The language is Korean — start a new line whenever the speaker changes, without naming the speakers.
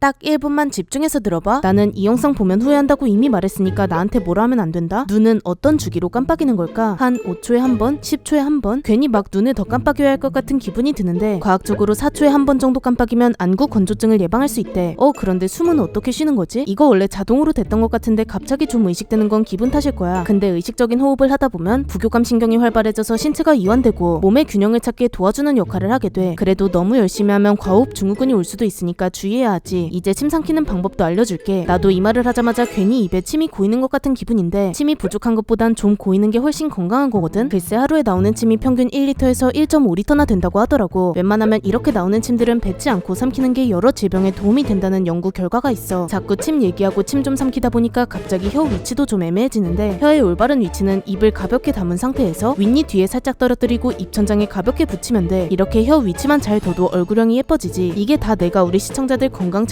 딱 1분만 집중해서 들어봐. 나는 이 영상 보면 후회한다고 이미 말했으니까 나한테 뭐라 하면 안 된다. 눈은 어떤 주기로 깜빡이는 걸까? 한 5초에 한 번, 10초에 한 번. 괜히 막 눈을 더 깜빡여야 할 것 같은 기분이 드는데 과학적으로 4초에 한 번 정도 깜빡이면 안구 건조증을 예방할 수 있대. 어 그런데 숨은 어떻게 쉬는 거지? 이거 원래 자동으로 됐던 것 같은데 갑자기 좀 의식되는 건 기분 탓일 거야. 근데 의식적인 호흡을 하다 보면 부교감 신경이 활발해져서 신체가 이완되고 몸의 균형을 찾기에 도와주는 역할을 하게 돼. 그래도 너무 열심히 하면 과호흡 증후군이 올 수도 있으니까 주의해야 하지. 이제 침 삼키는 방법도 알려줄게. 나도 이 말을 하자마자 괜히 입에 침이 고이는 것 같은 기분인데 침이 부족한 것보단 좀 고이는 게 훨씬 건강한 거거든. 글쎄 하루에 나오는 침이 평균 1리터에서 1.5리터나 된다고 하더라고. 웬만하면 이렇게 나오는 침들은 뱉지 않고 삼키는 게 여러 질병에 도움이 된다는 연구 결과가 있어. 자꾸 침 얘기하고 침 좀 삼키다 보니까 갑자기 혀 위치도 좀 애매해지는데 혀의 올바른 위치는 입을 가볍게 담은 상태에서 윗니 뒤에 살짝 떨어뜨리고 입천장에 가볍게 붙이면 돼. 이렇게 혀 위치만 잘 둬도 얼굴형이 예뻐지지. 이게 다 내가 우리 시청자들 건강 챙겨